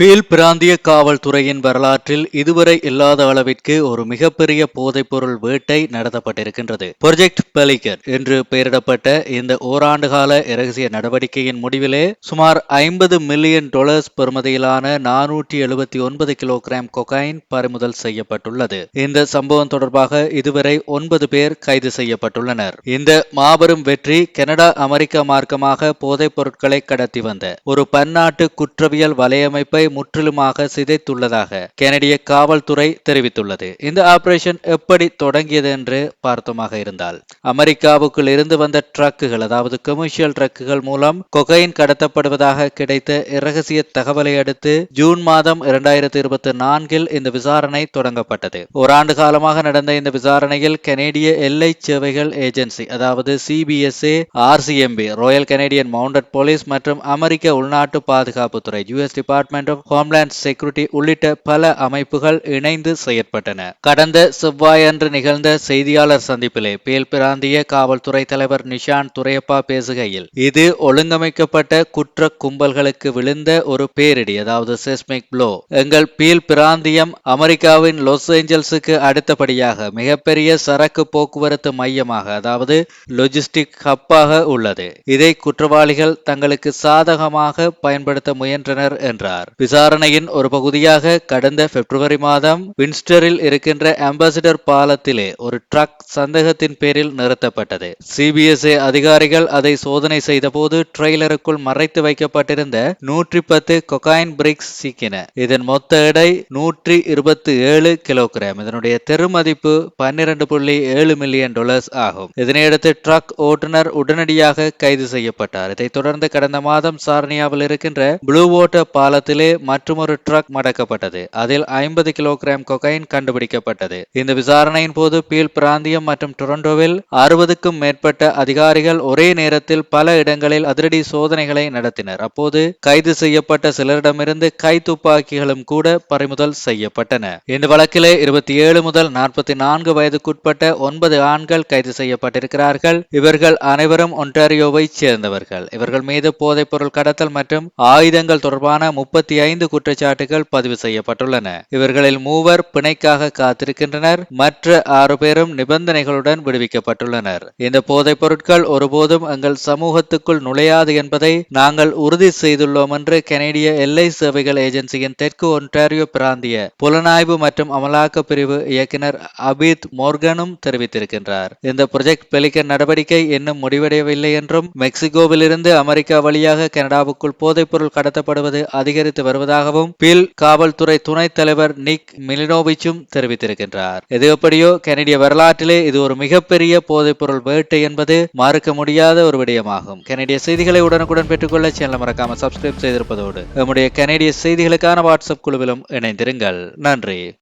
Feel பிராந்திய காவல்துறையின் வரலாற்றில் இதுவரை இல்லாத அளவிற்கு ஒரு மிகப்பெரிய போதைப்பொருள் வேட்டை நடத்தப்பட்டிருக்கின்றது. ப்ரொஜெக்ட் பெலிகன் என்று பெயரிடப்பட்ட இந்த ஓராண்டு கால இரகசிய நடவடிக்கையின் முடிவிலே சுமார் ஐம்பது மில்லியன் டாலர்ஸ் பெறுமதியிலான நானூற்றி எழுபத்தி ஒன்பது கிலோகிராம் கொகைன் பறிமுதல் செய்யப்பட்டுள்ளது. இந்த சம்பவம் தொடர்பாக இதுவரை ஒன்பது பேர் கைது செய்யப்பட்டுள்ளனர். இந்த மாபெரும் வெற்றி கனடா அமெரிக்கா மார்க்கமாக போதைப் பொருட்களை கடத்தி வந்த ஒரு பன்னாட்டு குற்றவியல் வலையமைப்பை முற்றிலுமாக சிதைத்துள்ளதாக கெனடிய காவல்துறை தெரிவித்துள்ளது. இந்த ஆபரேஷன் எப்படி தொடங்கியது என்று பார்த்தமாக இருந்தால் அமெரிக்காவுக்குள் இருந்து வந்த ட்ரக்குகள் அதாவது கமர்ஷியல் ட்ரக்குகள் மூலம் கொகைன் கடத்தப்படுவதாக கிடைத்த இரகசிய தகவலை அடுத்து ஜூன் மாதம் இரண்டாயிரத்தி இருபத்தி நான்கில் இந்த விசாரணை தொடங்கப்பட்டது. ஓராண்டு காலமாக நடந்த இந்த விசாரணையில் கனேடிய எல்லை சேவைகள் ஏஜென்சி அதாவது CBSA RCMP royal Canadian mounted police மற்றும் அமெரிக்க உள்நாட்டு பாதுகாப்புத்துறை US department of homeland security உள்ளிட்ட பல அமைப்புகள் இணைந்து செயற்பட்டன. கடந்த செவ்வாயன்று நிகழ்ந்த செய்தியாளர் சந்திப்பிலே பேல் பிராந்திய காவல்துறை தலைவர் நிஷான் துரையப்பா பேசுகையில் இது ஒழுங்கமைக்கப்பட்ட குற்ற கும்பல்களுக்கு விழுந்த ஒரு பேரிடி அதாவது செஸ்மிக் ப்ளோ எங்கள் பீல் பிராந்தியம் அமெரிக்காவின் லாஸ் ஏஞ்சல்ஸுக்கு அடுத்தபடியாக மிகப்பெரிய சரக்கு போக்குவரத்து மையமாக அதாவது லொஜிஸ்டிக் ஹப்பாக உள்ளது. இதை குற்றவாளிகள் தங்களுக்கு சாதகமாக பயன்படுத்த முயன்றனர் என்றார். விசாரணையின் ஒரு பகுதியாக கடந்த பிப்ரவரி மாதம் வின்ஸ்டரில் இருக்கின்ற அம்பாசிடர் பாலத்திலே ஒரு ட்ரக் சந்தேகத்தின் பேரில் நிறுத்தப்பட்டது. சிபிஎஸ்ஏ அதிகாரிகள் அதை சோதனை செய்தபோது ட்ரெய்லருக்குள் மறைத்து வைக்கப்பட்டிருந்த நூற்றி பத்து கொகாயின் பிரிக்ஸ் சிக்கின. இதன் மொத்த எடை நூற்றி இருபத்தி ஏழு கிலோகிராம். இதனுடைய தெருமதிப்பு பன்னிரண்டு புள்ளி ஏழு மில்லியன் டாலர்ஸ் ஆகும். இதனையடுத்து ட்ரக் ஓட்டுநர் உடனடியாக கைது செய்யப்பட்டார். இதைத் தொடர்ந்து கடந்த மாதம் சார்னியாவில் இருக்கின்ற ப்ளூ வாட்டர் பாலத்திலே மற்றுமொரு ட்ரக் மடக்கப்பட்டது. அதில் ஐம்பது கிலோகிராம் கொகைன் கண்டுபிடிக்கப்பட்டது. இந்த விசாரணையின் போது பீல் பிராந்தியம் மற்றும் டொரண்டோவில் அறுபதுக்கும் மேற்பட்ட அதிகாரிகள் ஒரே நேரத்தில் பல இடங்களில் அதிரடி சோதனைகளை நடத்தினர். அப்போது கைது செய்யப்பட்ட சிலரிடமிருந்து கை துப்பாக்கிகளும் கூட பறிமுதல் செய்யப்பட்டன. இந்த வழக்கிலே இருபத்தி ஏழு முதல் நாற்பத்தி நான்கு வயதுக்குட்பட்ட ஒன்பது ஆண்கள் கைது செய்யப்பட்டிருக்கிறார்கள். இவர்கள் அனைவரும் ஒன்டாரியோவை சேர்ந்தவர்கள். இவர்கள் மீது போதைப் பொருள் கடத்தல் மற்றும் ஆயுதங்கள் தொடர்பான முப்பத்தி ஐந்து குற்றச்சாட்டுகள் பதிவு செய்யப்பட்டுள்ளன. இவர்களில் மூவர் பிணைக்காக காத்திருக்கின்றனர். மற்ற ஆறு பேரும் நிபந்தனைகளுடன் விடுவிக்கப்பட்டுள்ளனர். இந்த போதைப் பொருட்கள் ஒருபோதும் எங்கள் சமூகத்துக்குள் நுழையாது என்பதை நாங்கள் உறுதி செய்துள்ளோம் என்று கனேடிய எல்லை சேவைகள் ஏஜென்சியின் தெற்கு ஒன்டாரியோ பிராந்திய புலனாய்வு மற்றும் அமலாக்க பிரிவு இயக்குனர் அபித் மோர்கனும் தெரிவித்திருக்கின்றார். இந்த ப்ரொஜெக்ட் பெலிக்கன் நடவடிக்கை இன்னும் முடிவடையவில்லை என்றும் மெக்சிகோவிலிருந்து அமெரிக்கா வழியாக கனடாவுக்குள் போதைப்பொருள் கடத்தப்படுவது அதிகரித்து வருவதாகவும் பில் காவல்துறை துணைத் தலைவர் நிக் மிலினோவிச்சும் தெரிவித்திருக்கின்றார். எது எப்படியோ கனடிய வரலாற்றிலே இது ஒரு மிகப்பெரிய போதைப்பொருள் வேட்டை என்பது மறுக்க முடியாத ஒரு விடயமாகும். கனடிய செய்திகளை உடனுக்குடன் பெற்றுக்கொள்ள சேனலை மறக்காம சப்ஸ்கிரைப் செய்திருப்பதோடு நம்முடைய கனடிய செய்திகளுக்கான வாட்ஸ்அப் குழுவிலும் இணைந்திருங்கள். நன்றி.